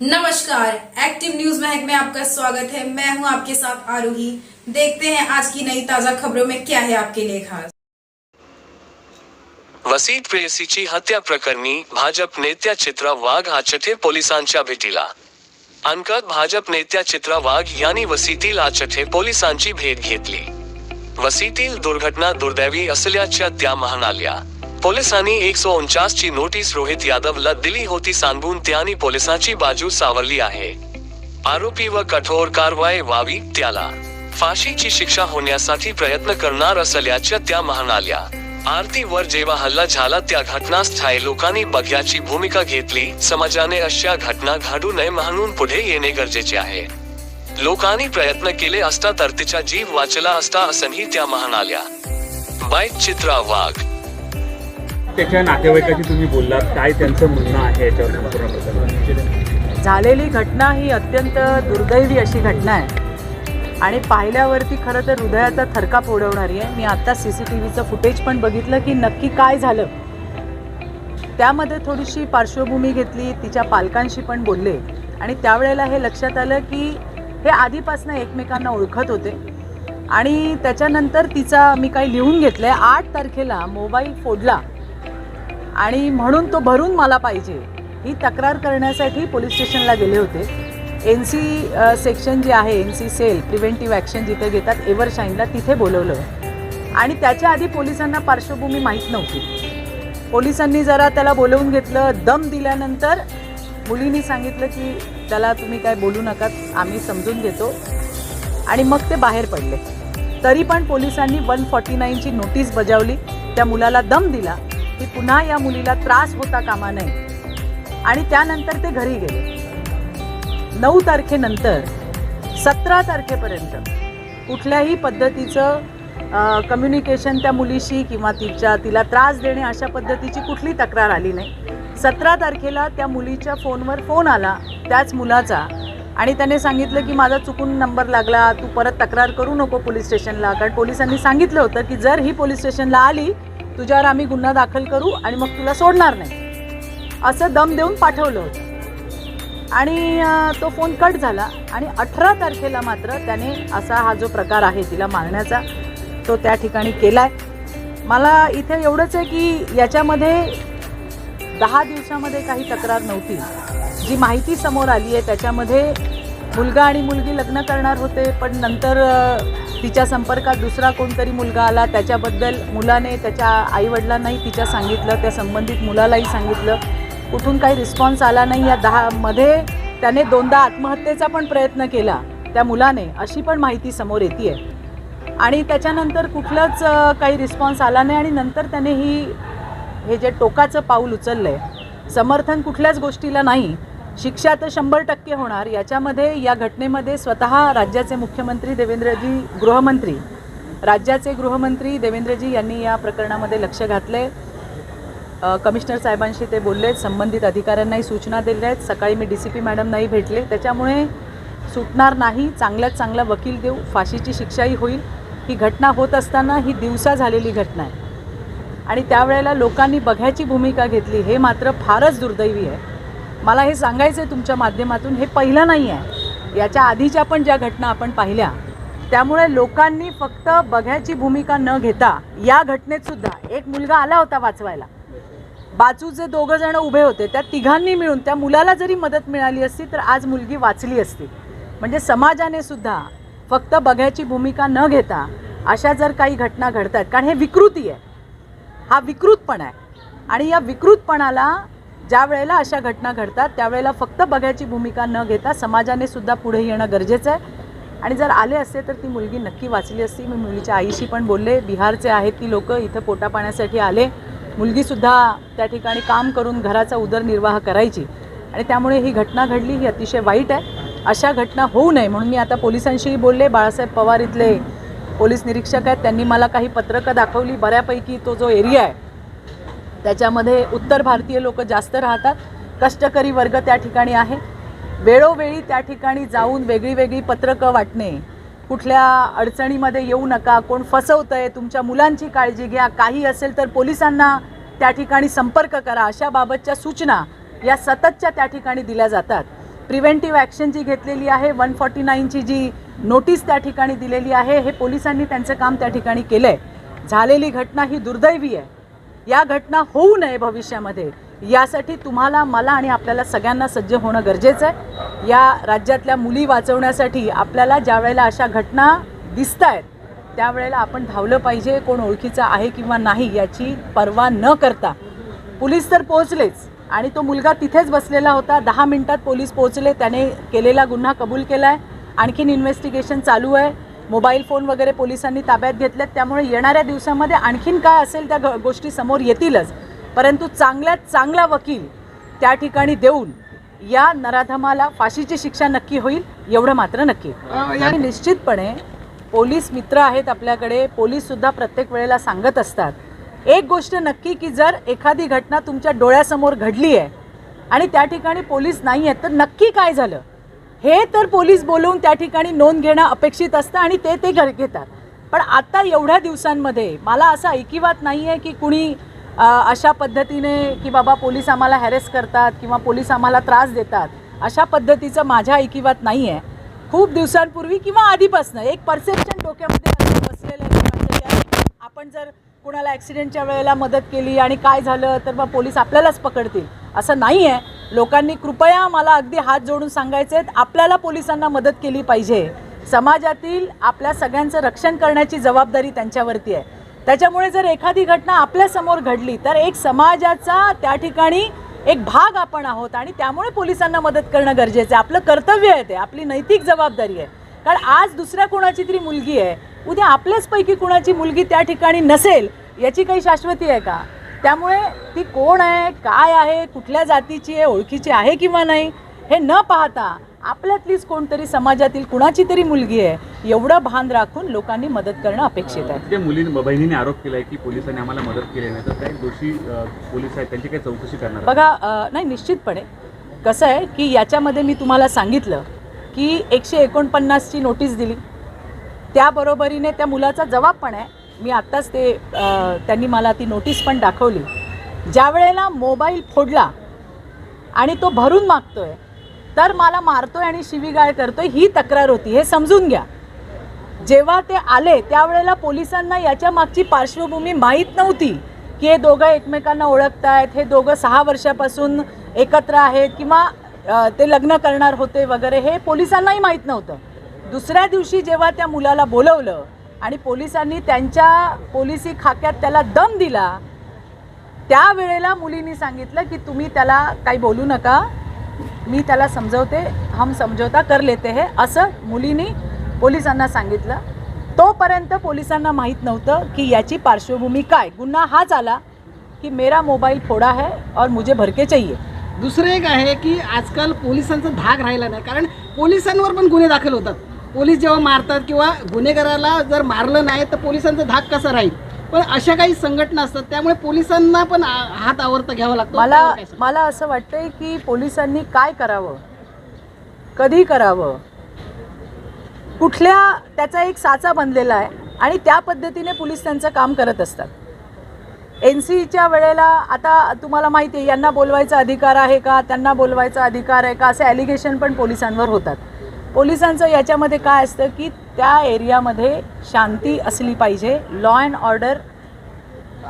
नमस्कार active news Mahak में आपका स्वागत है। मैं हूँ आपके साथ आरोही। देखते हैं आज की नई ताज़ा खबरों में क्या है आपके लिए खास। वसीत प्रेयसीची हत्या प्रकरणी भाजप नेत्या चित्रा वाघ आचठे पोलिसांच्या भेटीला। अंकात भाजप नेत्या चित्रा वाघ यांनी वसीतील आचठे पोलिसांची भेट घेतली। वसीतील दुर्घटना दुर्दैवी असल्याच्या त्या म्हणाल्या। पोलिसांनी एकशे उनचास ची नोटीस रोहित यादवला दिली होती सांगून त्यांनी पोलिसांची बाजू सावरली आहे. आरोपी व कठोर कारवाई व्हावी त्याला. फाशीची शिक्षा होण्यासाठी प्रयत्न करणार असल्याच्या त्या म्हणाल्या. आरतीवर जेव्हा हल्ला झाला त्या घटनास्थळी लोकांनी बघ्याची भूमिका घेतली. समाजाने अशा घटना घडू नये म्हणून पुढे येणे गरजेचे आहे. लोकांनी प्रयत्न केले असता तर तिचा जीव वाचला असता असंही त्या म्हणाल्या. बाईक चित्रा वाघ. त्याच्या नातेवाईकाशी तुम्ही बोललात काय त्यांचं म्हणणं आहे याच्यावर संपूर्ण झालेली घटना ही अत्यंत दुर्दैवी अशी घटना आहे. आणि पाहिल्यावरती खरं तर हृदयाचा थरकाप उडवणारी आहे. मी आत्ता सी सी टी व्हीचं फुटेज पण बघितलं की नक्की काय झालं. त्यामध्ये थोडीशी पार्श्वभूमी घेतली तिच्या पालकांशी पण बोलले. आणि त्यावेळेला हे लक्षात आलं की हे आधीपासून एकमेकांना ओळखत होते. आणि त्याच्यानंतर तिचा मी काही लिहून घेतलं आहे आठ तारखेला मोबाईल फोडला. आणि म्हणून तो भरून मला पाहिजे. ही तक्रार करण्यासाठी पोलीस स्टेशनला गेले होते. एन सी सेक्शन जे आहे N C cell preventive action जिथे घेतात एव्हरशाईनला तिथे बोलवलं. आणि त्याच्या आधी पोलिसांना पार्श्वभूमी माहीत नव्हती. पोलिसांनी जरा त्याला बोलवून घेतलं दम दिल्यानंतर मुलींनी सांगितलं की त्याला तुम्ही काय बोलू नका आम्ही समजून घेतो. आणि मग ते बाहेर पडले. तरी पण पोलिसांनी वन फॉर्टी नाईनची नोटीस बजावली. त्या मुलाला दम दिला. की पुन्हा या मुलीला त्रास होता कामा नये. आणि त्यानंतर ते घरी गेले. नऊ तारखेनंतर सतरा तारखेपर्यंत कुठल्याही पद्धतीचं कम्युनिकेशन त्या मुलीशी किंवा तिच्या तिला त्रास देणे अशा पद्धतीची कुठली तक्रार आली नाही. सतरा तारखेला त्या मुलीच्या फोनवर फोन आला त्याच मुलाचा आणि त्याने सांगितलं की माझा चुकून नंबर लागला तू परत तक्रार करू नको पोलीस स्टेशनला. कारण पोलिसांनी सांगितलं होतं की जर ही पोलीस स्टेशनला आली तुझ्यावर आम्ही गुन्हा दाखल करू आणि मग तुला सोडणार नाही. असं दम देऊन पाठवलं होतं. आणि तो फोन कट झाला आणि अठरा तारखेला मात्र त्याने असा हा जो प्रकार आहे तिला मारण्याचा तो त्या ठिकाणी केला आहे मला इथे एवढंच आहे की याच्यामध्ये दहा दिवसामध्ये काही तक्रार नव्हती. जी माहिती समोर आली आहे त्याच्यामध्ये मुलगा आणि मुलगी लग्न करणार होते पण नंतर तिच्या संपर्कात दुसरा कोणतरी मुलगा आला त्याच्याबद्दल मुलाने त्याच्या आईवडिलांनाही तिच्या सांगितलं त्या संबंधित मुलालाही सांगितलं. कुठून काही रिस्पॉन्स आला नाही. या दहा मध्ये त्याने दोनदा आत्महत्येचा पण प्रयत्न केला. त्या मुलाने अशी पण माहिती समोर येते आहे आणि त्याच्यानंतर कुठलंच काही रिस्पॉन्स आला नाही आणि नंतर त्याने ही हे जे टोकाचं पाऊल उचललं आहे समर्थन कुठल्याच गोष्टीला नाही. शिक्षा तर शंभर टक्के होणार. याच्यामध्ये या घटनेमध्ये स्वतः राज्याचे मुख्यमंत्री देवेंद्रजी गृहमंत्री राज्याचे गृहमंत्री देवेंद्रजी यांनी या प्रकरणामध्ये लक्ष घातले कमिशनर साहेबांशी ते बोलले संबंधित अधिकाऱ्यांनाही सूचना दिल्या आहेत सकाळी मी डी सी पी मॅडमनाही भेटले. त्याच्यामुळे सुटणार नाही. चांगल्यात चांगला वकील देऊ फाशीची शिक्षाही होईल. ही घटना होत असताना ही दिवसा झालेली घटना आहे. आणि त्यावेळेला लोकांनी बघ्याची भूमिका घेतली हे मात्र फारच दुर्दैवी आहे. मला हे सांगायचं आहे तुमच्या माध्यमातून हे पहिलं नाही आहे याच्या आधीच्या पण ज्या घटना आपण पाहिल्या त्यामुळे लोकांनी फक्त बघ्याची भूमिका न घेता या घटनेत सुद्धा एक मुलगा आला होता वाचवायला. बाजूचे दोघं जण उभे होते त्या तिघांनी मिळून त्या मुलाला जरी मदत मिळाली असती तर आज मुलगी वाचली असती. म्हणजे समाजाने सुद्धा फक्त बघ्याची भूमिका न घेता अशा जर काही घटना घडतात कारण हे विकृती आहे. हा विकृतपणा आहे. आणि या विकृतपणाला ज्या वेळेला अशा घटना घडतात त्यावेळेला फक्त बघायची भूमिका न घेता समाजाने सुद्धा पुढे येणं गरजेचं आहे. आणि जर आले असते तर ती मुलगी नक्की वाचली असती. मी मुलीच्या आईशी पण बोलले बिहारचे आहेत ती लोक इथं पोटा पाण्यासाठी आले मुलगीसुद्धा त्या ठिकाणी काम करून घराचा उदरनिर्वाह करायची. आणि त्यामुळे ही घटना घडली ही अतिशय वाईट आहे. अशा घटना होऊ नये म्हणून मी आता पोलिसांशीही बोलले. बाळासाहेब पवार इथले पोलीस निरीक्षक आहेत. त्यांनी मला काही पत्रकं दाखवली. बऱ्यापैकी तो जो एरिया आहे त्याच्यामध्ये उत्तर भारतीय लोक जास्त राहतात. कष्टकरी वर्ग त्या ठिकाणी आहे. वेळोवेळी त्या ठिकाणी जाऊन वेगळी वेगळी पत्रकं वाटणे. कुठल्या अडचणीमध्ये येऊ नका. कोण फसवतं आहे तुमच्या मुलांची काळजी घ्या. काही असेल तर पोलिसांना त्या ठिकाणी संपर्क करा. अशा बाबतच्या सूचना या सततच्या त्या ठिकाणी दिल्या जातात. प्रिव्हेंटिव्ह ॲक्शन जी घेतलेली आहे वन फॉर्टी नाईनची जी नोटीस त्या ठिकाणी दिलेली आहे हे पोलिसांनी त्यांचं काम त्या ठिकाणी केलं आहे झालेली घटना ही दुर्दैवी आहे. या घटना होऊ नये भविष्यामध्ये. यासाठी तुम्हाला मला आणि आपल्याला सगळ्यांना सज्ज होणं गरजेचं आहे. या राज्यातल्या मुली वाचवण्यासाठी आपल्याला ज्या वेळेला अशा घटना दिसत आहेत त्यावेळेला आपण धावलं पाहिजे कोण ओळखीचं आहे किंवा नाही याची पर्वा न करता. पोलीस तर पोहोचलेच आणि तो मुलगा तिथेच बसलेला होता. दहा मिनटात पोलीस पोहोचले त्याने केलेला गुन्हा कबूल केला आहे आणखीन इन्व्हेस्टिगेशन चालू आहे. मोबाईल फोन वगैरे पोलिसांनी ताब्यात घेतलेत. त्यामुळे येणाऱ्या दिवसामध्ये आणखीन काय असेल त्या ग- गोष्टी समोर येतीलच. परंतु चांगल्यात चांगला वकील त्या ठिकाणी देऊन या नराधमाला फाशीची शिक्षा नक्की होईल एवढं मात्र नक्की. आणि निश्चितपणे पोलीस मित्र आहेत आपल्याकडे पोलीस सुद्धा प्रत्येक वेळेला सांगत असतात. एक गोष्ट नक्की की जर एखादी घटना तुमच्या डोळ्यासमोर घडली आहे आणि त्या ठिकाणी पोलीस नाही आहेत तर नक्की काय झालं? हे तर पोलीस बोलवून त्या ठिकाणी नोंद घेणं अपेक्षित असतं आणि ते ते घर घेतात. पण आता एवढ्या दिवसांमध्ये मला असं ऐकिवात नाही आहे की कुणी अशा पद्धतीने की बाबा पोलीस आम्हाला हॅरेस करतात किंवा पोलीस आम्हाला त्रास देतात अशा पद्धतीचं माझ्या ऐकिवात नाही आहे खूप दिवसांपूर्वी किंवा आधीपासनं एक परसेप्शन डोक्यामध्ये बसलेलं आहे. आपण जर कुणाला ॲक्सिडेंटच्या वेळेला मदत केली आणि काय झालं तर मग पोलीस आपल्यालाच पकडतील. असं नाही आहे लोकांनी कृपया मला अगदी हात जोडून सांगायचे आहेत आपल्याला पोलिसांना मदत केली पाहिजे. समाजातील आपल्या सगळ्यांचं रक्षण करण्याची जबाबदारी त्यांच्यावरती आहे. त्याच्यामुळे जर एखादी घटना आपल्यासमोर घडली तर एक समाजाचा त्या ठिकाणी एक भाग आपण आहोत आणि त्यामुळे पोलिसांना मदत करणं गरजेचं आहे. आपलं कर्तव्य आहे ते आपली नैतिक जबाबदारी आहे. कारण आज दुसऱ्या कोणाची तरी मुलगी आहे उद्या आपल्याचपैकी कुणाची मुलगी त्या ठिकाणी नसेल याची काही शाश्वती आहे का? त्यामुळे ती कोण आहे काय आहे कुठल्या जातीची आहे ओळखीची आहे किंवा नाही हे न पाहता आपल्यातलीच कोणतरी समाजातील कुणाची तरी मुलगी आहे एवढं भान राखून लोकांनी मदत करणं अपेक्षित आहे. त्या मुली बहिणीने आरोप केलाय की पोलिसांनी आम्हाला मदत केली नाही तर काही दोषी पोलीस आहेत त्यांची काही चौकशी करणार बघा नाही निश्चितपणे. कसं आहे की याच्यामध्ये मी तुम्हाला सांगितलं की एकशे एकोणपन्नासची नोटीस दिली. त्याबरोबरीने त्या मुलाचा जबाब पण आहे. मी आत्ताच ते त्यांनी मला ती नोटीस पण दाखवली. ज्या वेळेला मोबाईल फोडला आणि तो भरून मागतो आहे तर मला मारतोय आणि शिवीगाळ करतोय ही तक्रार होती. हे समजून घ्या. जेव्हा ते आले त्यावेळेला पोलिसांना याच्या मागची पार्श्वभूमी माहीत नव्हती की हे दोघं एकमेकांना ओळखत आहेत हे दोघं सहा वर्षापासून एकत्र आहेत किंवा ते लग्न करणार होते वगैरे हे पोलिसांनाही माहीत नव्हतं. दुसऱ्या दिवशी जेव्हा त्या मुलाला बोलवलं आणि पोलिसांनी त्यांच्या पोलिसी खाक्यात त्याला दम दिला त्यावेळेला मुलींनी सांगितलं की तुम्ही त्याला काही बोलू नका मी त्याला समजवते हम समजवता कर लेते हे असं मुलींनी पोलिसांना सांगितलं. तोपर्यंत पोलिसांना माहीत नव्हतं की याची पार्श्वभूमी काय. गुन्हा हाच आला की मेरा मोबाईल फोडा है और मुझे भरके चाहिए. दुसरं एक आहे की आजकाल पोलिसांचा धाक राहिला नाही कारण पोलिसांवर पण गुन्हे दाखल होतात. पोलीस जेव्हा मारतात किंवा गुन्हेगाराला जर मारलं नाही तर पोलिसांचा धाक कसा राहील? पण अशा काही संघटना असतात त्यामुळे पोलिसांना पण हात आवर्त घ्यावा लागतो. मला? मला असं वाटतंय की पोलिसांनी काय करावं? कधी करावं? कुठल्या त्याचा एक साचा बनलेला आहे आणि त्या पद्धतीने पोलीस त्यांचं काम करत असतात. एन सीच्या वेळेला आता तुम्हाला माहिती आहे यांना बोलवायचा अधिकार आहे का? त्यांना बोलवायचा अधिकार आहे का? असे ॲलिगेशन पण पोलिसांवर होतात. पोलिसांचं याच्यामध्ये काय असतं की त्या एरियामध्ये शांती असली पाहिजे लॉ अँड ऑर्डर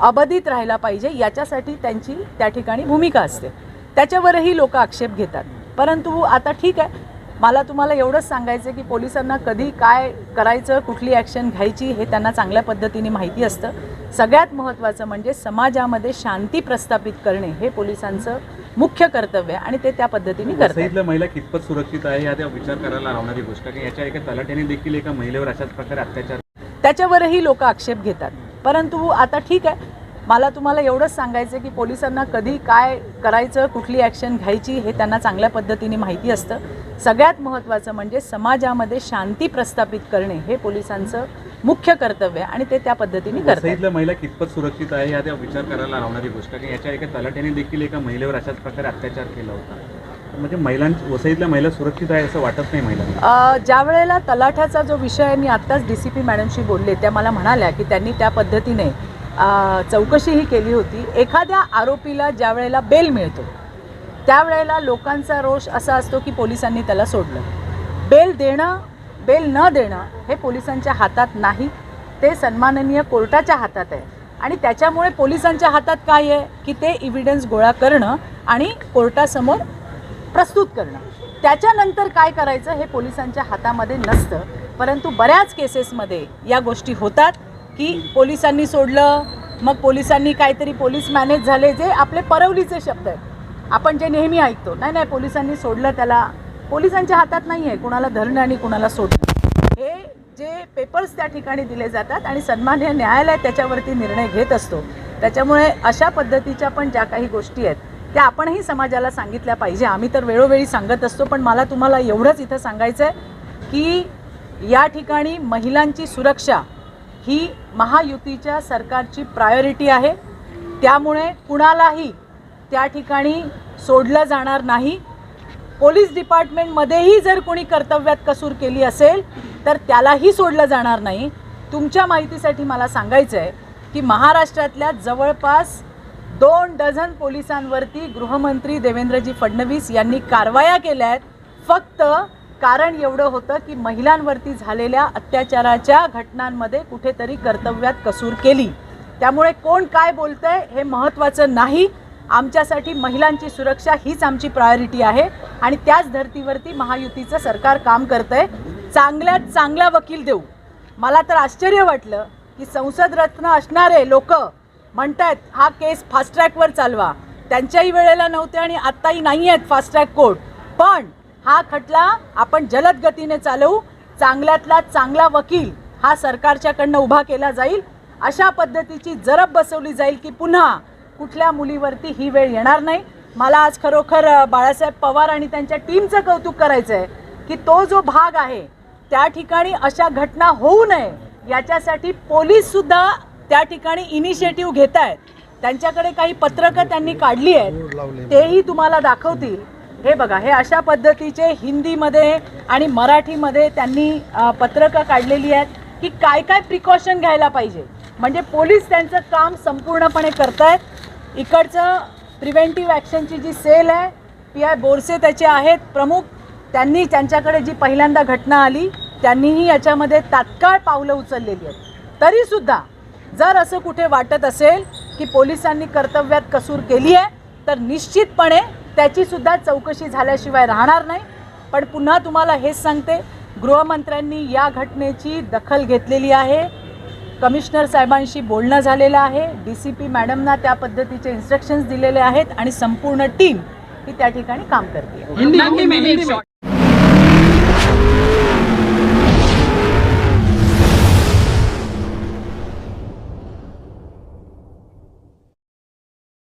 अबाधित राहायला पाहिजे याच्यासाठी त्यांची त्या ठिकाणी भूमिका असते. त्याच्यावरही लोक आक्षेप घेतात. परंतु आता ठीक आहे. मला तुम्हाला एवढंच सांगायचं की पोलिसांना कधी काय करायचं कुठली ॲक्शन घ्यायची हे त्यांना चांगल्या पद्धतीने माहिती असतं. सगळ्यात महत्त्वाचं म्हणजे समाजामध्ये शांती प्रस्थापित करणे हे पोलिसांचं मुख्य कर्तव्य आहे आणि ते त्या पद्धतीने करतात. महिला कितपत सुरक्षित आहे या विचार करायला लावणारी गोष्ट की याच्या एका तलाट्याने देखील एका महिलेवर अशाच प्रकारे अत्याचार त्याच्यावरही लोक आक्षेप घेतात. परंतु आता ठीक आहे. मला तुम्हाला एवढंच सांगायचं की पोलिसांना कधी काय करायचं कुठली ॲक्शन घ्यायची हे त्यांना चांगल्या पद्धतीने माहिती असतं. सगळ्यात महत्त्वाचं म्हणजे समाजामध्ये शांती प्रस्थापित करणे हे पोलिसांचं मुख्य कर्तव्य आहे आणि ते त्या पद्धतीने करतात महिला कितपत सुरक्षित आहे या त्या विचार करायला लावणारी गोष्ट की याच्या एका तलाट्याने देखील एका महिलेवर अशाच प्रकारे अत्याचार केला होता. म्हणजे महिलां वसईतल्या महिला सुरक्षित आहे असं वाटत नाही महिलांना. अ, ज्या वेळेला तलाठ्याचा जो विषय आहे मी आत्ताच डी सी पी मॅडमशी बोलले त्या मला म्हणाल्या की त्यांनी त्या पद्धतीने चौकशीही केली होती. एखाद्या आरोपीला ज्या वेळेला बेल मिळतो त्यावेळेला लोकांचा रोष असा असतो की पोलिसांनी त्याला सोडलं. बेल देणं बेल न देणं हे पोलिसांच्या हातात नाही. ते सन्माननीय कोर्टाच्या हातात आहे. आणि त्याच्यामुळे पोलिसांच्या हातात काय आहे? की ते इव्हिडन्स गोळा करणं आणि कोर्टासमोर प्रस्तुत करणं. त्याच्यानंतर काय करायचं हे पोलिसांच्या हातामध्ये नसतं. परंतु बऱ्याच केसेसमध्ये या गोष्टी होतात की पोलिसांनी सोडलं मग पोलिसांनी काहीतरी पोलीस मॅनेज झाले जे आपले परवलीचे शब्द आहेत. आपण जे नेहमी ऐकतो नाही नाही पोलिसांनी सोडलं त्याला पोलिसांच्या हातात नाही आहे कुणाला धरणं आणि कुणाला सोडणं. हे जे पेपर्स त्या ठिकाणी दिले जातात आणि सन्मान्य न्यायालय त्याच्यावरती निर्णय घेत असतो. त्याच्यामुळे अशा पद्धतीच्या पण ज्या काही गोष्टी आहेत त्या आपणही समाजाला सांगितल्या पाहिजे. आम्ही तर वेळोवेळी सांगत असतो पण मला तुम्हाला एवढंच इथं सांगायचं आहे की या ठिकाणी महिलांची सुरक्षा ही महायुतीच्या सरकारची प्रायोरिटी आहे. त्यामुळे कुणालाही त्या ठिकाणी सोडलं जाणार नाही. पोलीस डिपार्टमेंटमध्येही जर कोणी कर्तव्यात कसूर केली असेल तर त्यालाही सोडलं जाणार नाही. तुमच्या माहितीसाठी मला सांगायचं आहे की महाराष्ट्रातल्या जवळपास दोन डझन पोलिसांवरती गृहमंत्री देवेंद्रजी फडणवीस यांनी कारवाया केल्या आहेत. फक्त कारण एवढं होतं की महिलांवरती झालेल्या अत्याचाराच्या घटनांमध्ये कुठेतरी कर्तव्यात कसूर केली. त्यामुळे कोण काय बोलतंय हे महत्त्वाचं नाही. आमच्यासाठी महिलांची सुरक्षा हीच आमची प्रायोरिटी आहे. आणि त्याच धर्तीवरती महायुतीचं सरकार काम करतंय. चांगल्यात चांगला वकील देऊ. मला तर आश्चर्य वाटलं की संसद रत्न असणारे लोक म्हणतायत हा केस फास्ट ट्रॅकवर चालवा. त्यांच्याही वेळेला नव्हते आणि आत्ताही नाही आहेत फास्ट ट्रॅक कोर्ट पण हा खटला आपण जलद गतीने चालवू. चांगल्यातला चांगला वकील हा सरकारच्याकडनं उभा केला जाईल. अशा पद्धतीची जरब बसवली जाईल की पुन्हा कुठल्या मुलीवरती ही वेळ येणार नाही. मला आज खरोखर बाळासाहेब पवार आणि त्यांच्या टीमचं कौतुक करायचं आहे की तो जो भाग आहे त्या ठिकाणी अशा घटना होऊ नये याच्यासाठी पोलीससुद्धा त्या ठिकाणी इनिशिएटिव्ह घेत आहेत त्यांच्याकडे काही पत्रकं त्यांनी काढली आहेत तेही तुम्हाला दाखवतील. हे बघा हे अशा पद्धतीचे हिंदीमध्ये आणि मराठीमध्ये त्यांनी पत्रकं काढलेली आहेत की काय काय प्रिकॉशन घ्यायला पाहिजे. म्हणजे पोलीस त्यांचं काम संपूर्णपणे करतायत. इकडचं प्रिव्हेंटिव्ह ॲक्शनची जी सेल आहे पी आय बोरसे त्याचे आहेत. प्रमुख त्यांनी त्यांच्याकडे जी पहिल्यांदा घटना आली त्यांनीही याच्यामध्ये तात्काळ पावलं उचललेली आहेत. तरीसुद्धा जर असं कुठे वाटत असेल की पोलिसांनी कर्तव्यात कसूर केली आहे तर निश्चितपणे त्याचीसुद्धा चौकशी झाल्याशिवाय राहणार नाही. पण पुन्हा तुम्हाला हेच सांगते गृहमंत्र्यांनी या घटनेची दखल घेतलेली आहे. कमिशनर साहेबांशी बोलणं झालेलं आहे. डी सी पी मॅडमना त्या पद्धतीचे इन्स्ट्रक्शन्स दिलेले आहेत आणि संपूर्ण टीम ही त्या ठिकाणी काम करते. हिंदी.